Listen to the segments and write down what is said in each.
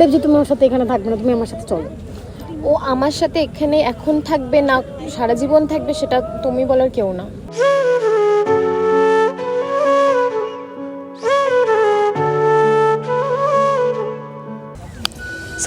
দেবজি তুমি আমার সাথে এখানে থাকবে না তুমি আমার সাথে চলো। ও আমার সাথে এখানে এখন থাকবে না সারা জীবন থাকবে সেটা তুমি বলার কেউ না।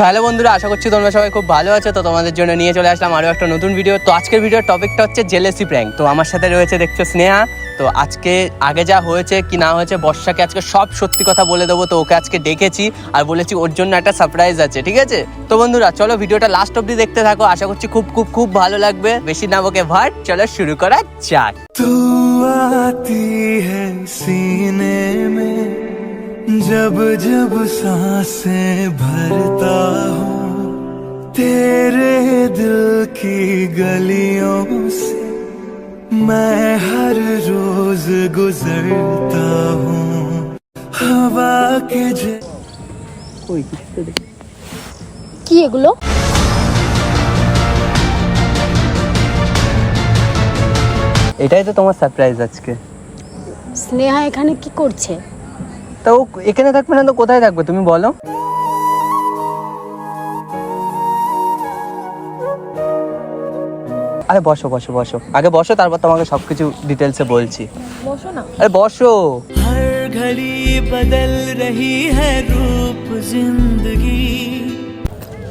হ্যালো বন্ধুরা আশা করছি তোমরা সবাই খুব ভালো আছো তো তোমাদের জন্য নিয়ে চলে আসলাম আরও একটা নতুন ভিডিও তো আজকের ভিডিওর টপিকটা হচ্ছে জেলেসি প্র্যাঙ্ক তো আমার সাথে রয়েছে দেখছ স্নেহা। তো আজকে আগে যা হয়েছে কি না হয়েছে বর্ষাকে আজকে সব সত্যি কথা বলে দেবো তো ওকে আজকে ডেকেছি আর বলেছি ওর জন্য একটা সারপ্রাইজ আছে ঠিক আছে তো বন্ধুরা চলো ভিডিওটা লাস্ট অব্দি দেখতে থাকো আশা করছি খুব খুব খুব ভালো লাগবে বেশি না ওকে ভাট চলো শুরু করা যাক तू आती है सीने में जब जब सांसें भरता हूँ तेरे दिल की गलियों से मैं हर रोज गुजरता हूँ हवा के ज কি এগুলো এটাই তো তোমার সারপ্রাইজ আজকে স্নেহা এখানে কি করছে তো ও এখানে থাকবে না তো কোথায় থাকবে তুমি বলো আরে বসো বসো বসো। আগে বসো তারপর তোমাকে সবকিছু ডিটেলসে বলছি। বসো না। আরে বসো। ঘড়ি বদল রহি হ্যায় রূপ জিন্দগি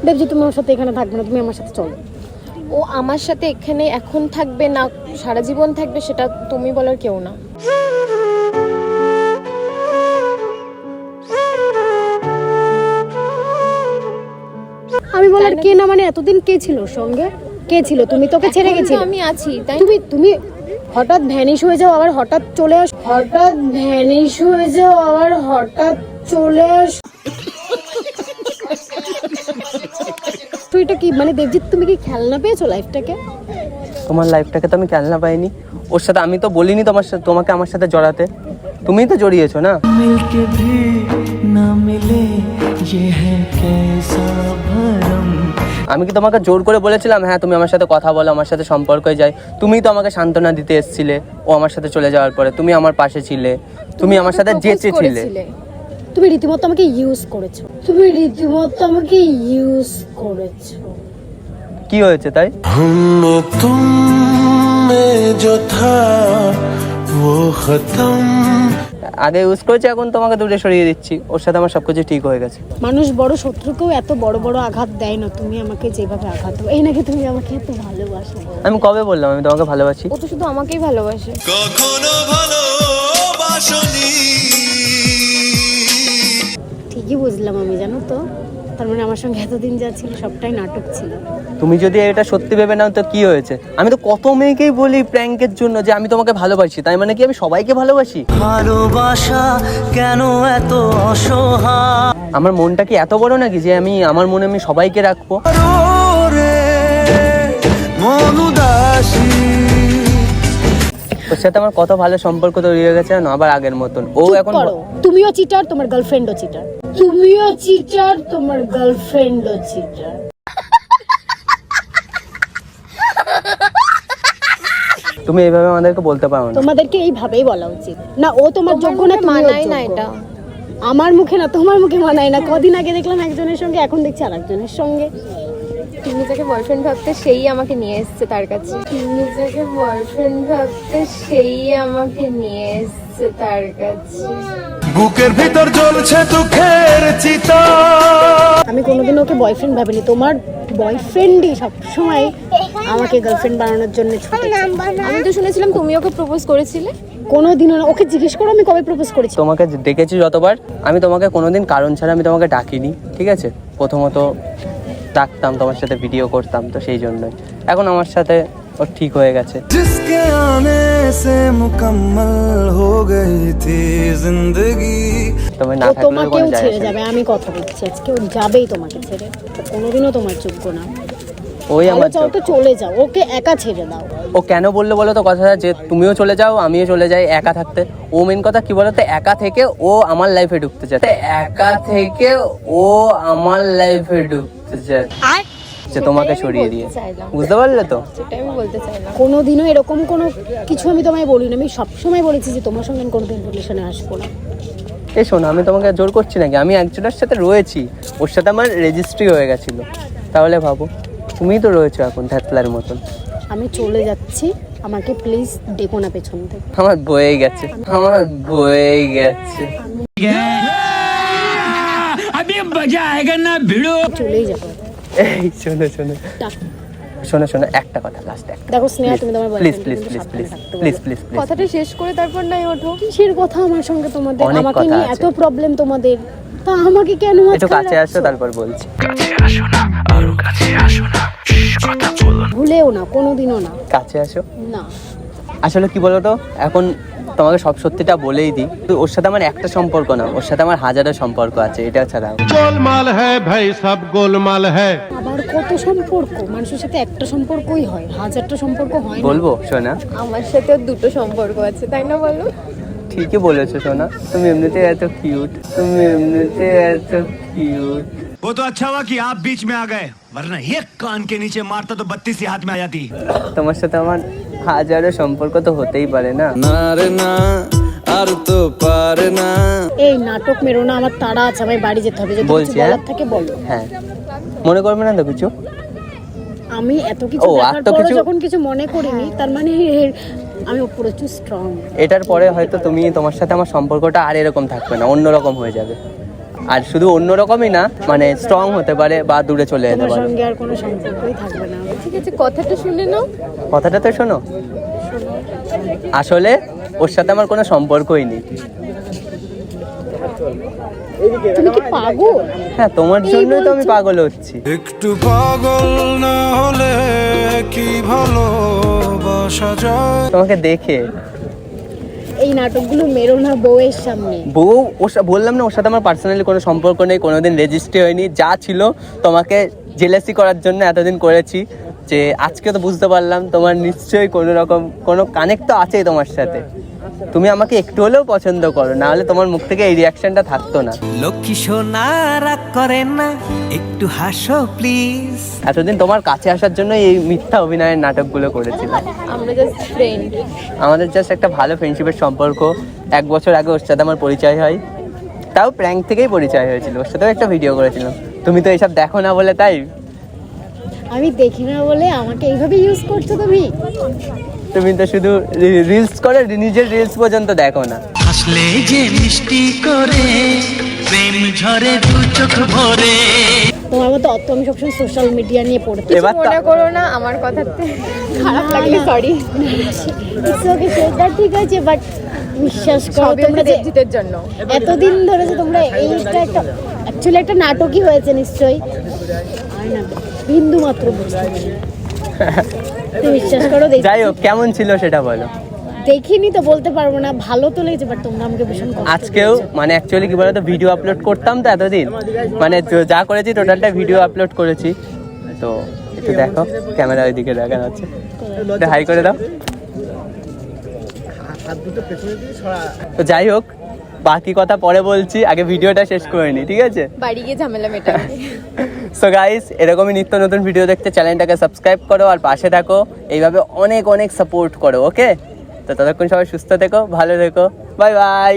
দেবজি তুমি আমার সাথে এখানে থাকবে না তুমি আমার সাথে চলো। ও আমার সাথে এখানে এখন থাকবে না সারা জীবন থাকবে সেটা তুমি বলার কেউ না। আমি বলার কে না মানে এতদিন কে ছিল সঙ্গে? কে ছিল তুমি তোকে ছেড়ে এখন তো গেছিলে আমি আছি তাই তুমি তুমি হঠাৎ ভ্যানিশ হয়ে যাও আবার হঠাৎ চলে আস হঠাৎ ভ্যানিশ হয়ে যাও আবার হঠাৎ চলে আস তো এটা কি মানে দেবজিৎ তুমি কি খেলনা পেয়েছো লাইফটাকে তোমার লাইফটাকে তো আমি খেলনা পাইনি ওর সাথে আমি তো বলিনি তোমার সাথে তোমাকে আমার সাথে জড়াতে তুমিই তো জড়িয়েছো না मिलके भी न मिले ये है कैसा भरम আমি কি তোমাকে জোর করে বলেছিলাম হ্যাঁ তুমি আমার সাথে কথা বলো আমার সাথে সম্পর্কে যাই তুমিই তো আমাকে সান্ত্বনা দিতে এসেছিলে ও আমার সাথে চলে যাওয়ার পরে তুমি আমার পাশে ছিলে তুমি আমার সাথে propose যেচেছিলে করেছিলে। তুমি রীতিমতো আমাকে ইউজ করেছো তুমি রীতিমতো আমাকে ইউজ করেছো কি হয়েছে তাই हम में तुम में जो था वो खत्म আগে ইউজ করেছি এখন তোমাকে দূরে সরিয়ে দিচ্ছি। ওর সাথে আমার সব কিছু ঠিক হয়ে গেছে। মানুষ বড় শত্রুকেও এত বড় বড় আঘাত দেয় না তুমি আমাকে যেভাবে আঘাত দাও এই নাকি তুমি আমাকে এত ভালোবাসো? আমি কবে বললাম? আমি তোমাকে ভালোবাসি। ও তো শুধু আমাকেই ভালোবাসে। কখনো ভালোবাসনি। ঠিকই বুঝলাম আমি জানো তো। তার মানে আমার সঙ্গে এতদিন যা ছিল সবটাই নাটক ছিল। তুমি যদি এটা সত্যি ভেবে নাও তো কি হয়েছে? আমি তো কত মেয়েকেই বলি প্র্যাঙ্কের জন্য যে আমি তোমাকে ভালোবাসি তাই মানে কি আমি সবাইকে ভালোবাসি? ভালোবাসা কেন এত অসহায়? আমার মনটা কি এত বড় নাকি যে আমি আমার মনে আমি সবাইকে রাখব? মন ওর সাথে আমার কত ভালো সম্পর্ক তৈরি হয়ে গেছে আবার আগের মতন। ও এখন তুমিও চিটার তোমার গার্লফ্রেন্ডও চিটার তুমিও চিটার তোমার গার্লফ্রেন্ডও চিটার তুমি এইভাবে আমাদেরকে বলতে পারো না। তোমাদেরকে এইভাবেই বলা উচিত। না ও তোমার যোগ্য না মানায় না এটা। আমার মুখে না তোমার মুখে মানায় না। কদিন আগে দেখলাম একজনের সঙ্গে এখন দেখছি আরেকজনের সঙ্গে। যাকে বয়ফ্রেন্ড ভাবতে সেই আমাকে নিয়ে এসেছে তার কাছে। যাকে বয়ফ্রেন্ড ভাবতে সেই আমাকে নিয়ে এসেছে তার কাছে। বুকের ভিতর জ্বলছে দুঃখের চিতা আমি কোনোদিন ওকে বয়ফ্রেন্ড ভাবিনি। তোমার বয়ফ্রেন্ডই সবসময় আমাকে গার্লফ্রেন্ড বানানোর জন্য ছুটেছে আমি তো শুনেছিলাম তুমি ওকে প্রপোজ করেছিলে। কোনোদিনও না। ওকে জিজ্ঞেস করো আমি কবে প্রপোজ করেছি? তোমাকে ডেকেছি যতবার। আমি তোমাকে কোনোদিন কারণ ছাড়া আমি তোমাকে ডাকিনি ঠিক আছে? প্রথমত ডাকতাম তোমার সাথে ভিডিও করতাম তো সেই জন্যই। এখন আমার সাথে ও ঠিক হয়ে গেছে। তবে না থাকলেও ছেড়ে যাবে আমি কথা বলছি। আজকে ও যাবেই তোমাকে ছেড়ে। কোনোদিনও তোমার না। ওই আমার চাও তো চলে যাও ওকে একা ছেড়ে দাও। ও কেন বললে বলো তো কথাটা? যে তুমিও চলে যাও আমিও চলে যাই একা থাকতে। ও মেন কথা কি বলতো? একা থেকে ও আমার লাইফে ঢুকতে চায়। একা থেকে ও আমার লাইফে ঢুকতে যে তোমাকে সরিয়ে দিয়ে। বুঝতে পারলে তো? সেটাই আমি বলতে চাইলাম। কোনোদিনও এরকম কোনো কিছু আমি তোমায় বলি না আমি সবসময় বলেছি যে তোমার সঙ্গে আমি কোনোদিন রিলেশনে আসব না। এই শোনো আমি তোমাকে আর জোর করছি নাকি? আমি একজনের সাথে রয়েছি। ওর সাথে আমার রেজিস্ট্রি হয়ে গেছিল। তাহলে ভাবো তুমিই তো রয়েছো এখন ধ্যাতলার মতন। আমি চলে যাচ্ছি। আমাকে প্লিজ ডেকো না পেছন থেকে। আমার বয়ে গেছে। আমার বয়ে গেছে। চলেই যাব। এই শোনো শোনো। শোনো শোনো একটা কথা লাস্ট একটা। দেখো স্নেহা তুমি তোমার please please please please please please please কথাটা শেষ করে তারপর নাই ওঠো। কিসের কথা আমার সঙ্গে তোমাদের? আমাকে নিয়ে এত প্রবলেম তোমাদের। তা আমাকে কেন একটু কাছে আসো? তারপর বলছি। ভুলেও না কোনোদিনও না। কাছে আসো। না। আসলে কি বলো তো এখন তোমাকে সব সত্যিটা বলেই দিই। ওর সাথে আমার একটা সম্পর্ক না ওর সাথে আমার হাজারো সম্পর্ক আছে এটা ছাড়া। গোলমাল হ্যাঁ ভাই সব গোলমাল হ্যাঁ আবার কত সম্পর্ক? মানুষের সাথে একটা সম্পর্কই হয় হাজারটা সম্পর্ক হয় বলব শোনা আমার সাথে দুটো সম্পর্ক আছে তাই না বলো? ঠিকই বলেছ সোনা। তুমি এমনিতে এত কিউট তুমি এমনিতে এত কিউট वो तो अच्छा हुआ कि आप बीच में आ गए वरना एक कान के नीचे मारता तो बत्तीस ही हाथ में आ जाती তোমার সাথে আমার হাজারো সম্পর্ক তো হতেই পারে না না রে না আর তো পারে না এই নাটক মেরো না আমার তাড়া আছে আমার বাড়ি যেতে হবে যদি কিছু বলছি, হ্যাঁ? বলার থাকে বলো হ্যাঁ মনে করবে না তো কিছু আমি এত কিছু ও, আর দেখার তো পরও কিছু- যখন কিছু মনে করিনি তার মানে আমি প্রচুর স্ট্রং এটার পরে হয়তো তুমি তোমার সাথে আমার সম্পর্কটা আর এরকম থাকবে না অন্যরকম হয়ে যাবে আর শুধু অন্যরকমই না মানে স্ট্রং হতে পারে বা দূরে চলে যেতে পারে। সঙ্গে আর কোনো সম্পর্কই থাকবে না। ঠিক আছে কথাটা শুনে নাও। কথাটা তো শোনো। আসলে ওর সাথে আমার কোনো সম্পর্কই নেই। তুমি কি পাগল? হ্যাঁ তোমার জন্যই তো আমি পাগল হচ্ছি। একটু পাগল না হলে কি ভালো বাসা যায়? তোমাকে দেখে এই নাটকগুলো মেরো না বউয়ের সামনে। বউ ওর বললাম না ওর সাথে আমার পার্সোনালি কোনো সম্পর্ক নেই কোনোদিন রেজিস্ট্রি হয়নি। যা ছিল তোমাকে জেলেসি করার জন্য এতদিন করেছি যে আজকে তো বুঝতে পারলাম তোমার নিশ্চয়ই কোনো রকম কোনো কানেক্ট তো আছেই তোমার সাথে। তুমি আমাকে একটু হলেও পছন্দ করো না হলে তোমার মুখ থেকে এই রিয়াকশনটা থাকতো না। লক্ষ্মী সোনা রাগ করেন না একটু হাসো প্লিজ এতদিন তোমার কাছে আসার জন্য এই মিথ্যা অভিনয়ের নাটকগুলো করেছিলাম। আমরা জাস্ট ফ্রেন্ড আমাদের জাস্ট একটা ভালো ফ্রেন্ডশিপের সম্পর্ক। এক বছর আগে ওর সাথে আমার পরিচয় হয়। তাও প্র্যাঙ্ক থেকেই পরিচয় হয়েছিল। ওর সাথেও একটা ভিডিও করেছিলাম। তুমি তো এইসব দেখো না বলে তাই? আমি দেখি না বলে আমাকে এইভাবে ইউজ করছ তুমি? তুমি তো শুধু রিলস করে নিজের রিলস পর্যন্ত দেখো না। হাসলে যে মিষ্টি করে প্রেম ঝরে দু চোখ ভরে। তোমার মতো অত আমি সবসময় সোশ্যাল মিডিয়া নিয়ে পড়তে এবার মনে করো না আমার কথাতে খারাপ লাগলে সরি It's okay, সেটা ঠিক আছে বাট বিশ্বাস করো তোমরা হচ্ছে জন্য। এতদিন ধরে যে তোমরা এইটা একটা অ্যাকচুয়ালি একটা নাটকই হয়েছে নিশ্চয়ই। আর না বিন্দু মাত্র বুঝতে বিশ্বাস করো দেখ- যাই হোক কেমন ছিল সেটা বলো। দেখিনি তো বলতে পারব না ভালো তো লেগেছে বাট তোমরা আমাকে ভীষণ আজকেও মানে অ্যাকচুয়ালি কি বলতো ভিডিও আপলোড করতাম তো এতদিন। মানে যা করেছি টোটালটা ভিডিও আপলোড করেছি। তো একটু দেখো ক্যামেরা ওইদিকে দেখা যাচ্ছে একটু হাই করে দাও। তো যাই হোক বাকি কথা পরে বলছি আগে ভিডিওটা শেষ করে নি ঠিক আছে? বাড়ি গিয়ে ঝামেলা মেটাবে। সো গাইস এরকমই নিত্য নতুন ভিডিও দেখতে চ্যানেলটাকে সাবস্ক্রাইব করো আর পাশে থাকো। এইভাবে অনেক অনেক সাপোর্ট করো ওকে তো ততক্ষণ সবাই সুস্থ থেকো ভালো থেকো বাই বাই.